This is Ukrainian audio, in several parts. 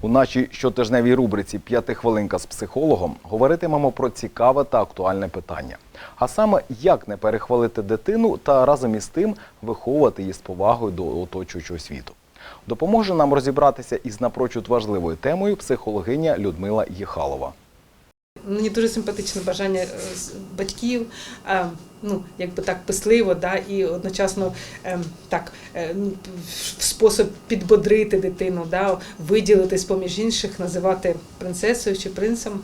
У нашій щотижневій рубриці П'ятихвилинка з психологом говоритимемо про цікаве та актуальне питання. А саме, як не перехвалити дитину та разом із тим виховувати її з повагою до оточуючого світу. Допоможе нам розібратися із напрочуд важливою темою психологиня Людмила Єхалова. Мені дуже симпатичне бажання е, батьків, ну якби так писливо, да, і одночасно е, так е, ну, спосіб підбодрити дитину, да, виділити з поміж інших, називати принцесою чи принцем.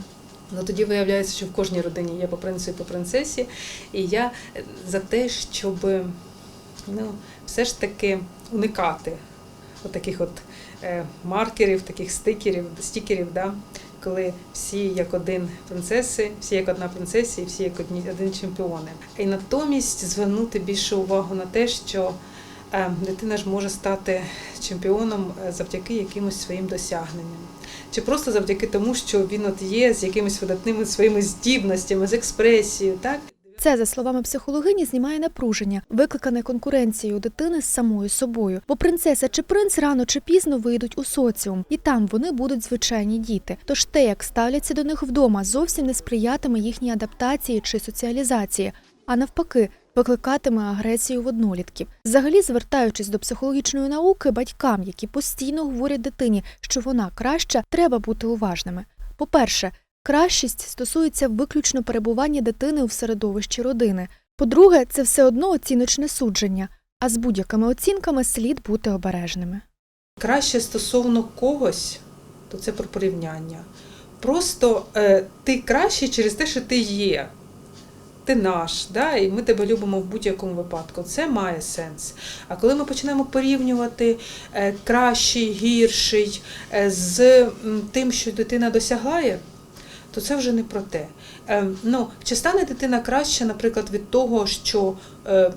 Ну тоді виявляється, що в кожній родині є по принцу і по принцесі. І я е, за те, щоб ну, все ж таки уникати от таких от маркерів, таких стикерів, стікерів, да, коли всі як один принцеси, всі як одна принцеса і всі як одні, один чемпіони. І натомість звернути більше увагу на те, що е, дитина ж може стати чемпіоном е, завдяки якимось своїм досягненням. Чи просто завдяки тому, що він от є з якимись видатними своїми здібностями, з експресією, так? Це, за словами психологині, знімає напруження, викликане конкуренцією дитини з самою собою. Бо принцеса чи принц рано чи пізно вийдуть у соціум, і там вони будуть звичайні діти. Тож те, як ставляться до них вдома, зовсім не сприятиме їхній адаптації чи соціалізації, а навпаки. Викликатиме агресію в однолітків. Взагалі, звертаючись до психологічної науки, батькам, які постійно говорять дитині, що вона краща, треба бути уважними. По-перше, Кращість стосується виключно перебування дитини у середовищі родини. По-друге, це все одно оціночне судження, а з будь-якими оцінками слід бути обережними. Краще стосовно когось, то це про порівняння. Просто е, ти кращий через те, що ти є. Ти наш, да? і ми тебе любимо в будь-якому випадку. Це має сенс. А коли ми починаємо порівнювати е, кращий, гірший е, з тим, що дитина досягає, то це вже не про те. Е, ну, чи стане дитина краще, наприклад, від того, що е,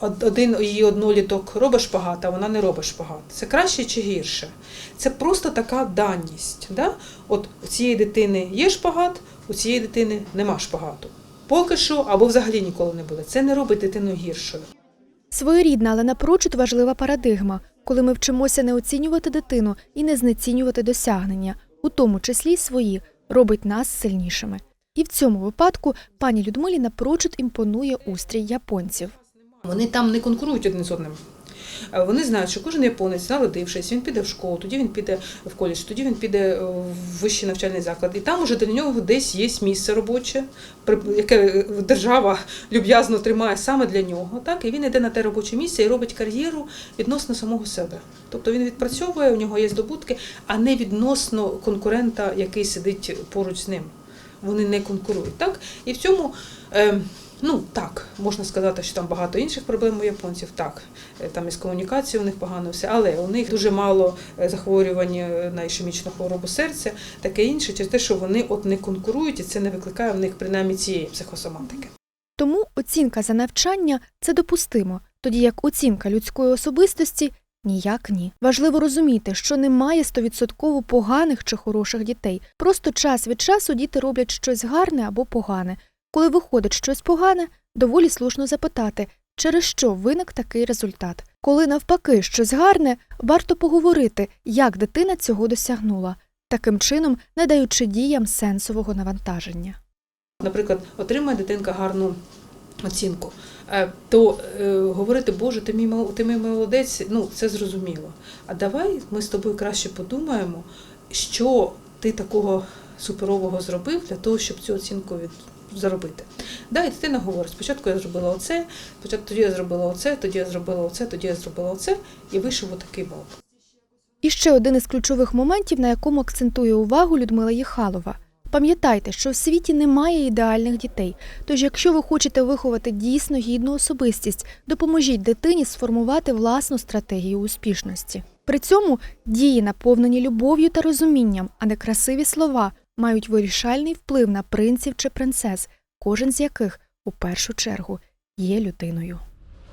один її одноліток робить шпагат, а вона не робить шпагат. Це краще чи гірше? Це просто така даність. Да? От у цієї дитини є шпагат, у цієї дитини нема шпагату. Поки що або взагалі ніколи не буде. Це не робить дитину гіршою. Своєрідна, але напрочуд важлива парадигма, коли ми вчимося не оцінювати дитину і не знецінювати досягнення, у тому числі свої, робить нас сильнішими. І в цьому випадку пані Людмилі напрочуд імпонує устрій японців. Вони там не конкурують один з одним. Е, Вони знають, що кожен японець, народившись, він піде в школу, тоді він піде в коледж, тоді він піде е, в вищий навчальний заклад. І там уже для нього десь є місце робоче, яке держава люб'язно тримає саме для нього. Так? І він йде на те робоче місце і робить кар'єру відносно самого себе. Тобто він відпрацьовує, у нього є здобутки, а не відносно конкурента, який сидить поруч з ним. Вони не конкурують. Так? І в цьому. Ну так, можна сказати, що там багато інших проблем у японців. Так, е, там із комунікацією у них погано все, але у них дуже мало е, захворювань е, на ішемічну хворобу серця, таке інше, через те, що вони от не конкурують, і це не викликає в них принаймні цієї психосоматики. Тому оцінка за навчання це допустимо, тоді як оцінка людської особистості ніяк ні. Важливо розуміти, що немає стовідсотково поганих чи хороших дітей. Просто час від часу діти роблять щось гарне або погане. Коли виходить щось погане, доволі слушно запитати, через що виник такий результат. Коли навпаки щось гарне, варто поговорити, як дитина цього досягнула, таким чином не даючи діям сенсового навантаження. Наприклад, отримає дитинка гарну оцінку, е, то е, говорити, Боже, ти мій ти мій молодець, ну це зрозуміло. А давай ми з тобою краще подумаємо, що ти такого суперового зробив для того, щоб цю оцінку від заробити. Да, і дитина говорить, спочатку я зробила оце, спочатку тоді я зробила оце, тоді я зробила оце, тоді я зробила оце, і вийшов отакий бал. І ще один із ключових моментів, на якому акцентує увагу Людмила Єхалова. Пам'ятайте, що в світі немає ідеальних дітей. Тож, якщо ви хочете виховати дійсно гідну особистість, допоможіть дитині сформувати власну стратегію успішності. При цьому дії, наповнені любов'ю та розумінням, а не красиві слова, мають вирішальний вплив на принців чи принцес, кожен з яких у першу чергу є людиною.